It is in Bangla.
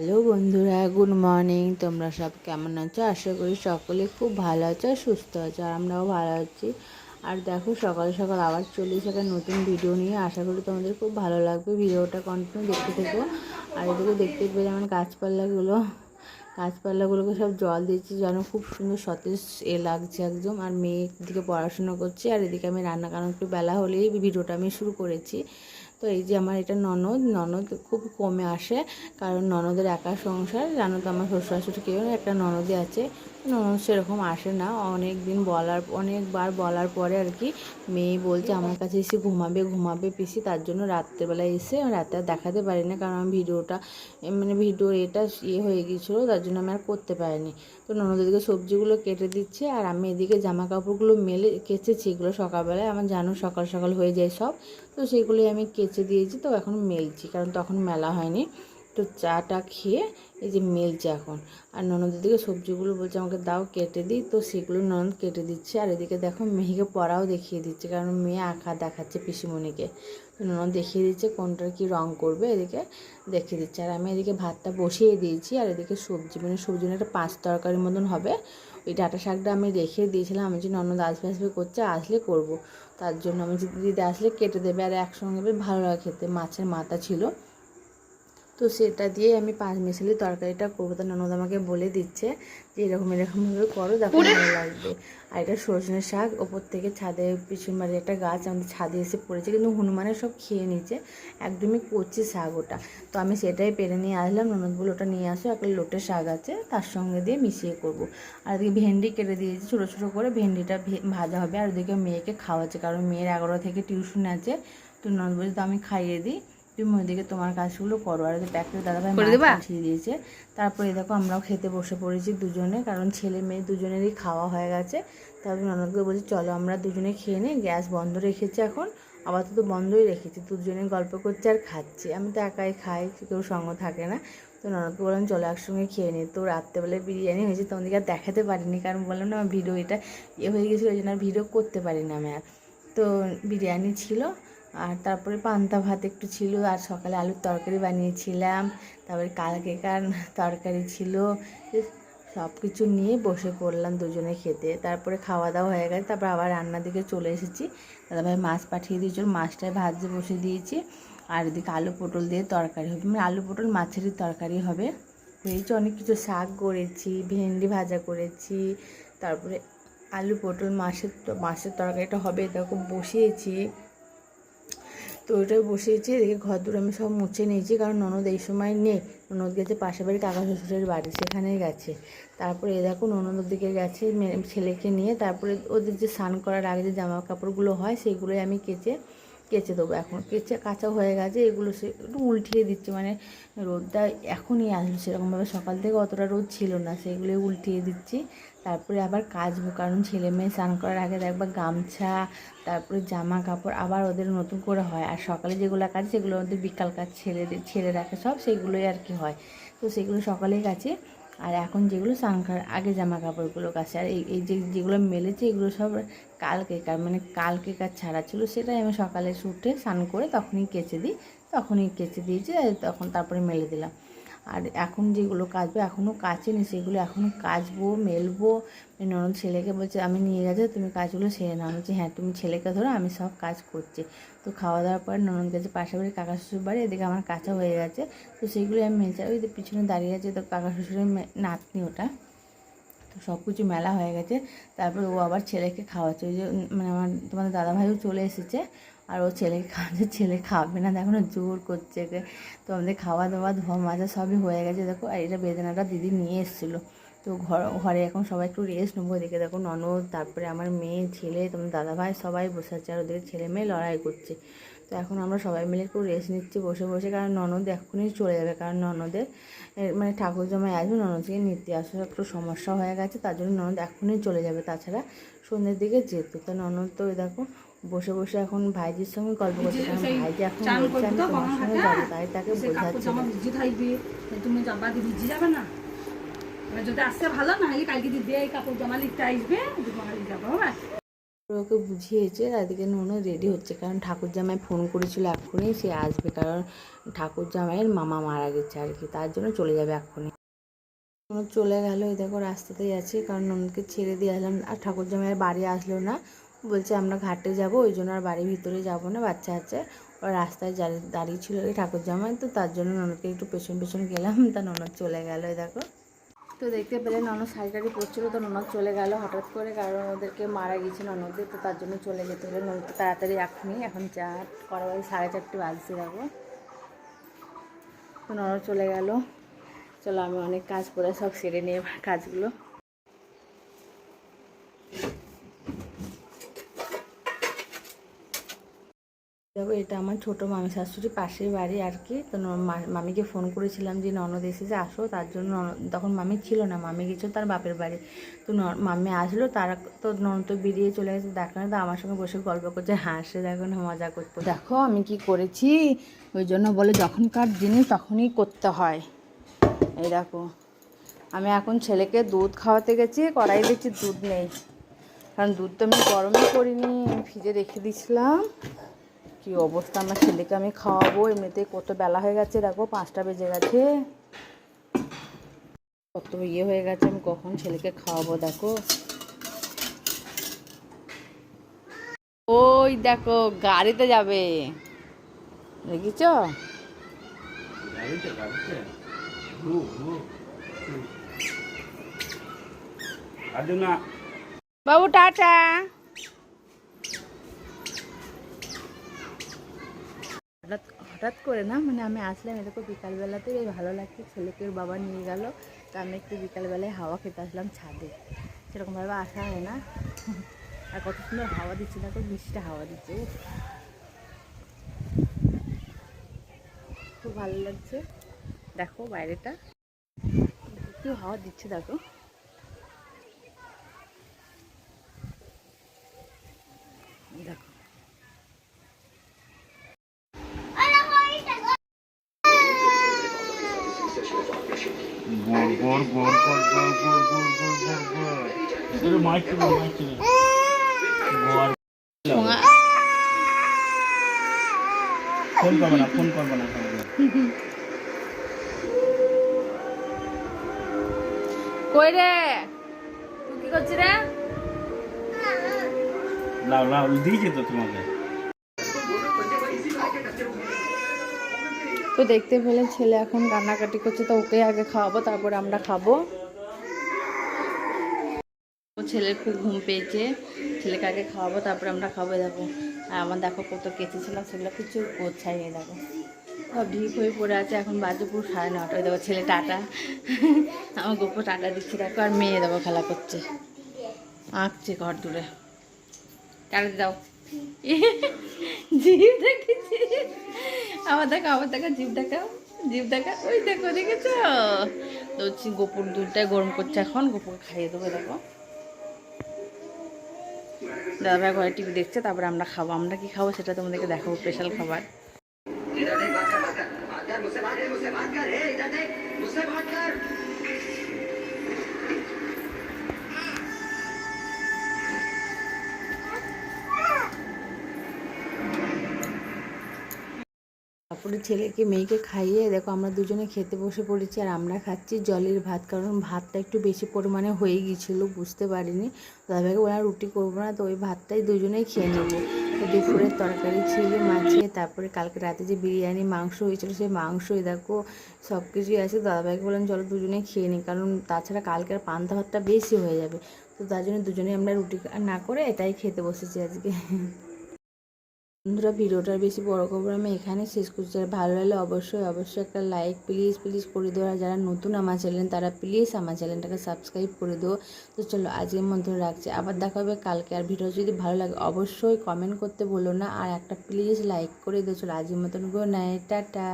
হ্যালো বন্ধুরা, গুড মর্নিং। তোমরা সব কেমন আছো? আশা করি সকলে খুব ভালো আছো সুস্থ আছো, আর আমরাও ভালো আছি। আর দেখো, সকাল সকাল আবার চল্লিশ একটা নতুন ভিডিও নিয়ে। আশা করি তোমাদের খুব ভালো লাগবে। ভিডিওটা কন্টিনিউ দেখতে থেকো। আর এদিকে দেখতে পেয়ে যেমন গাছপালাগুলো, গাছপালাগুলোকে সব জল দিচ্ছি, যেন খুব সুন্দর সতেজ এ লাগছে একদম। আর মেয়ে দিকে পড়াশুনো করছে, আর এদিকে আমি রান্না কারণ একটু বেলা হলেই ভিডিওটা আমি শুরু করেছি। তো এই যে আমার এটা ননদ ননদ খুব কমে আসে কারণ ননদের একা সংসার। জানো তো আমার শ্বশুর কেউ একটা ননদই আছে। ননদ সেরকম আসে না। অনেক দিন বলার, অনেকবার বলার পরে আর কি মেয়ে বলছে, আমার কাছে এসে ঘুমাবে ঘুমাবে পিসি। তার জন্য রাত্রেবেলায় এসে রাতে আর দেখাতে পারি না কারণ আমি ভিডিওটা মানে ভিডিও এটা ইয়ে হয়ে গিয়েছিল, তার জন্য আমি আর করতে পারিনি। তো ননদ এদিকে সবজিগুলো কেটে দিচ্ছে আর আমি এদিকে জামা কাপড়গুলো মেলে, কেচেছি। এগুলো সকালবেলায় আমার জানো সকাল সকাল হয়ে যায় সব। তো সেগুলোই আমি কেচে দিয়েছি। তো এখন মেলছি, কারণ তখন মেলা হয়নি। তো চাটা খেয়ে এই যে মেলছে এখন। আর ননদের দিকে সবজিগুলো বলছে, আমাকে দাও, কেটে দিই। তো সেগুলো ননদ কেটে দিচ্ছে। আর এদিকে দেখো মেয়েকে পড়াও দেখিয়ে দিচ্ছে, কারণ মেয়ে আঁকা দেখাচ্ছে পিসিমণিকে। তো ননদ দেখিয়ে দিচ্ছে কোনটার কি রং করবে এদিকে, দেখিয়ে দিচ্ছে। আর আমি এদিকে ভাতটা বসিয়ে দিয়েছি, আর এদিকে সবজি মানে সবজি মানে একটা পাঁচ তরকারির মতন হবে। ওই ডাটা শাকটা আমি রেখে দিয়েছিলাম, আমি যে ননদ আসবে আসবে করছে, আসলে করব। তার জন্য আমি যদি দিদি আসলে কেটে দেবে আর একসঙ্গে ভালো লাগে খেতে, মাছের মাথা ছিল। তো সেটা দিয়ে আমি পাঁচ মিশালি তরকারিটা করব। তো ননদ আমাকে বলে দিচ্ছে যে এরকম এরকমভাবে করো দেখো ভালো লাগবে। আর এটা সজনের শাক ওপর থেকে ছাদে পিছন বাড়ির একটা গাছ আমাদের ছাদে এসে পড়েছে কিন্তু হনুমানের সব খেয়ে নিচ্ছে একদমই কচি শাক ওটা। তো আমি সেটাই পেরে নিয়ে আসলাম ননদ বলে ওটা নিয়ে আসো একটা লোটের শাক আছে তার সঙ্গে দিয়ে মিশিয়ে করব। আর এদিকে ভেন্ডি কেটে দিয়েছি ছোটো ছোটো করে ভেন্ডিটা ভে- ভাজা হবে। আর ওদিকে মেয়েকে খাওয়াচ্ছে কারণ মেয়ের এগারো থেকে টিউশন আছে। তো ননদ বলছে তো আমি খাইয়ে দিই। তুমি ওইদিকে তোমার কাজগুলো করো। আর প্যাকেট দাদাভাই পাঠিয়ে দিয়েছে। তারপরে দেখো আমরাও খেতে বসে পড়েছি দুজনে কারণ ছেলে মেয়ে দুজনেরই খাওয়া হয়ে গেছে। তারপর ননদকে বলছি চলো আমরা দুজনে খেয়ে নিই গ্যাস বন্ধ রেখেছি এখন আপাতত বন্ধই রেখেছি দুজনে গল্প করছে আর খাচ্ছি। আমি তো একাই খাই কেউ সঙ্গ থাকে না। তো ননদকে বললাম চলো একসঙ্গে খেয়ে নিই তো রাত্রেবেলায় বিরিয়ানি হয়েছে তোমাদেরকে আর দেখাতে পারিনি কারণ বললাম না আমার ভিডিও এটা ইয়ে হয়ে গেছিল ওই জন্য আর ভিডিও করতে পারিনি আমি আর। তো বিরিয়ানি ছিল আর তারপরে পান্তা ভাত একটু ছিল, আর সকালে আলুর তরকারি বানিয়েছিলাম। তারপরে কালকে কালকেকার তরকারি ছিল? সব কিছু নিয়ে বসে পড়লাম দুজনে খেতে। তারপরে খাওয়া দাওয়া হয়ে গেছে, তারপর আবার রান্নার দিকে চলে এসেছি। দাদাভাই মাছ পাঠিয়ে দিয়েছিল, মাছটায় ভাজতে বসে দিয়েছি। আর এদিকে আলু পটল দিয়ে তরকারি হবে। মানে আলু পটল মাছেরই তরকারি হবে। হয়েছে অনেক কিছু, শাক করেছি, ভেন্ডি ভাজা করেছি। তারপরে আলু পটল মাছের মাছের তরকারিটা হবে দেখো বসিয়েছি। তো ওটা বসিয়েছি, এদিকে ঘর দূর আমি সব মুছে নিয়েছি, কারণ ননদ এই সময় নেই। ননদ গেছে পাশের বাড়ি কাকা শ্বশুরের বাড়ি, সেখানেই গেছে। তারপরে এ দেখো ননদের দিকে গেছে ছেলেকে নিয়ে, তারপরে ওদের যে স্নান করার আগে যে জামা কাপড়গুলো হয় সেইগুলোই আমি কেচে কেচে দেবো। এখন কেচে কাঁচা হয়ে গেছে, এগুলো সে একটু উল্টিয়ে দিচ্ছে মানে রোদটা এখনই আসবে, সেরকমভাবে সকাল থেকে অতটা রোদ ছিল না সেগুলো উল্টিয়ে দিচ্ছি। তারপরে আবার কাচবো, কারণ ছেলে মেয়ে স্নান করার আগে দেখবা গামছা, তারপরে জামা কাপড় আবার ওদের নতুন করে হয়। আর সকালে যেগুলো কাজ সেগুলো ওদের বিকাল কাজ ছেলে ছেলে রাখে, সব সেগুলোই আর কি হয়। তো সেগুলো সকালেই কাছে আর এখন যেগুলো স্নান করার আগে জামা কাপড়গুলো কাছে আর এই এই যে যেগুলো মেলেছে এগুলো সব কালকে কার মানে কালকে কাজ ছাড়া ছিল সেটাই আমি সকালে উঠে স্নান করে তখনই কেচে দিই, তখনই কেচে দিয়েছি তখন তারপরে মেলে দিলাম। আর এখন যেগুলো কাচবো এখনও কাচেনি, সেগুলো এখনও কাচবো, মেলবো। ননদ ছেলেকে বলছে, আমি নিয়ে গেছে, তুমি কাজগুলো সেরে নাও। বলছি হ্যাঁ তুমি ছেলেকে ধরো, আমি সব কাজ করছি। তো খাওয়া দাওয়ার পর ননদ গেছে পাশাপাশি কাকা শ্বশুর বাড়ি, এদিকে আমার কাঁচা হয়ে গেছে। তো সেগুলো আমি মেলছি। ওই পিছনে দাঁড়িয়ে আছে, তো কাকা শ্বশুরের নাতনি ওটা। সব কিছু মেলা হয়ে গেছে। তারপরে ও আবার ছেলেকে খাওয়াচ্ছে। ওই যে মানে আমার, তোমাদের দাদাভাইও চলে এসেছে। আর ও ছেলেকে খাওয়াচ্ছে ছেলে খাবে না, দেখো না, জোর করছে তো আমাদের খাওয়া দাওয়া ধোয়া, মাজা সবই হয়ে গেছে, দেখো। আর এটা বেদনাটা দিদি নিয়ে এসেছিল। তো ঘর, ঘরে এখন সবাই একটু রেস্ট নেব এদিকে দেখো ননদ, তারপরে আমার মেয়ে, ছেলে তোমার দাদাভাই সবাই বসে আছে। আর ওদের ছেলে মেয়ে লড়াই করছে। তো এখন আমরা সবাই মিলে একটু রেস্ট নিচ্ছি বসে বসে। কারণ ননদ এখনই চলে যাবে কারণ ননদের মানে ঠাকুর জামাই আসবে ননদকে নিতে আসার একটু সমস্যা হয়ে গেছে তার জন্য ননদ এখনই চলে যাবে তাছাড়া সন্ধ্যের দিকে যেত। তো ননদ তো দেখো বসে বসে এখন ভাইজির সঙ্গে গল্প করছে কারণ ভাইজি এখন বলছে আমি তোমার সঙ্গে যাব তাই তাকে বোঝাচ্ছে। তুমি যাবে না? যদি আসতে ভালো না হলে কালকে দিদি এই কাপড় জামা লিখতে আসবে যাব হ্যাঁ ওকে বুঝিয়েছে এদিকে ননু রেডি হচ্ছে। কারণ ঠাকুর জামাই ফোন করেছিল এক্ষুনি, সে আসবে। কারণ ঠাকুর জামাইয়ের মামা মারা গেছে আর কি, তার জন্য চলে যাবে এক্ষুনি। ননদ চলে গেল, এই দেখো রাস্তাতেই আছে। কারণ ননদকে ছেড়ে দিয়ে আসলাম আর ঠাকুর জামাইয়ের বাড়ি আসলো না। বলছে, আমরা ঘাটে যাব, ওই জন্য আর বাড়ির ভিতরে যাব না, বাচ্চা আছে। ওর রাস্তায় দাঁড়িয়ে ছিল ঠাকুর জামাই তো তার জন্য ননদকে একটু পেছন পেছন গেলাম, তা ননদ চলে গেল দেখো। তো দেখতে পেলে ননদ শাড়ি টাড়ি পরছিল, তো ননদ চলে গেল হঠাৎ করে, কারণ ওদেরকে মারা গেছে ননদের তো তার জন্য চলে যেতে হলো। ননদ তাড়াতাড়ি এখনই এখন চার করা সাড়ে চারটে বাজতে যাব। তো ননদ চলে গেল। চলো, আমি অনেক কাজ করে সব সেরে নিয়ে কাজগুলো দেখো, এটা আমার ছোটো মামি শাশুড়ি পাশের বাড়ি আর কি। তো মামিকে ফোন করেছিলাম যে, ননদ এসেছে, আসো। তার জন্য তখন মামি ছিল না, মামি গেছিল তার বাপের বাড়ি। তো মামি আসলো, তারা তো ননদ তো বেরিয়ে চলে গেছে, দেখো না তো আমার সঙ্গে বসে গল্প করছে, হাসে দেখো না, মজা করতো। দেখো, আমি কি করেছি? ওই জন্য বলে, যখনকার জিনিস, তখনই করতে হয়। এই দেখো, আমি এখন ছেলেকে দুধ খাওয়াতে গেছি, কড়াই দেখছি দুধ নেই। কারণ দুধ তো আমি গরমই করিনি, ফ্রিজে রেখে দিয়েছিলাম কি অবস্থা? আমার ছেলেকে আমি খাওয়াবো। এমনিতে কত বেলা হয়ে গেছে দেখো পাঁচটা বেজে গেছে। কত ইয়ে হয়ে গেছে আমি কখন ছেলেকে খাওয়াবো দেখো। ওই দেখো গাড়িতে যাবে। দেখিছ? বাবু টাটা। হঠাৎ হঠাৎ করে না মানে আমি আসলাম এরকম বিকালবেলাতে বেশ ভালো লাগছে ছেলেকে বাবা নিয়ে গেল, তো আমি একটু বিকালবেলায় হাওয়া খেতে আসলাম ছাদে। সেরকমভাবে আসা হয় না। আর কত সুন্দর হাওয়া দিচ্ছে, দেখো মিষ্টি হাওয়া দিচ্ছে। খুব ভালো লাগছে। দেখো বাইরেটা। একটু হাওয়া দিচ্ছে, দেখো। গোর গোর গোর গোর গোর গোর গোর গোর গোর গোর এগুলো মাইক ছিল মাইক ছিল গোর ফোন করবে না ফোন করবে না কই রে? তুই কি করছিস রে? লাও লাও দিয়েছে তো তোমাকে। তো দেখতে পেলে ছেলে এখন কান্নাকাটি করছে, তো ওকে আগে খাওয়াবো, তারপরে আমরা খাব। ছেলের খুব ঘুম পেয়েছে, ছেলেকে আগে খাওয়াবো, তারপরে আমরা খাব, দেখো। আর আমার দেখো কত কেচেছিলাম সেগুলো কিছু গোছাই নেই, দেখো। সব ঢিপ হয়ে পড়ে আছে, এখন বাজে পুরো সাড়ে নটা, ওই দেখো ছেলে টাটা। আমার গোপো টাটা দিচ্ছে, দেখো, আর মেয়ে দেবো খেলা করছে। আঁকছে ঘর দূরে। টাটা দাও। জিভ দেখেছি। আবার দেখো আবার দেখো, জিভ দেখাও, জিভ দেখা ওই দেখো দেখেছ? তো গোপুর দুধটাই গরম করছে এখন গোপুর খাইয়ে দেবো, দেখো। দাদা ঘরে টিভি দেখছে, তারপরে আমরা খাব। আমরা কি খাব সেটা তোমাদেরকে দেখাবো স্পেশাল খাবার। তারপরে ছেলেকে, মেয়েকে খাইয়ে দেখো আমরা দুজনে খেতে বসে পড়েছি আর আমরা খাচ্ছি জলের ভাত, কারণ ভাতটা একটু বেশি পরিমাণে হয়ে গিয়েছিল, বুঝতে পারিনি। দাদাভাইকে বললাম রুটি করব না। তো ওই ভাতটাই দুজনেই খেয়ে নেব। তো দুপুরের তরকারি ছিল, মাছে তারপরে কালকে রাতে যে বিরিয়ানি, মাংস হয়েছিল, সেই মাংসই দেখো সব কিছুই আছে। দাদাভাইকে বললাম, চলো দুজনেই খেয়ে নিই। কারণ তাছাড়া কালকের পান্তা ভাতটা বেশি হয়ে যাবে। তো তার জন্য দুজনেই আমরা রুটি না করে এটাই খেতে বসেছি আজকে। বন্ধুরা, ভিডিওটা বেশি বড় করব আমি এখানে শেষ করছি। ভালো লাগলে অবশ্যই অবশ্যই একটা লাইক প্লিজ প্লিজ করে দেওয়া যারা নতুন আমার চ্যানেল তারা প্লিজ আমার চ্যানেলটাকে সাবস্ক্রাইব করে দেবো তো চলো, আজকের মধ্যে রাখছি। আবার দেখা হবে কালকে। আর ভিডিও যদি ভালো লাগে, অবশ্যই কমেন্ট করতে বলো না। আর একটা প্লিজ লাইক করে দিও। চলো, আজকের মতন গো নাই টাটা।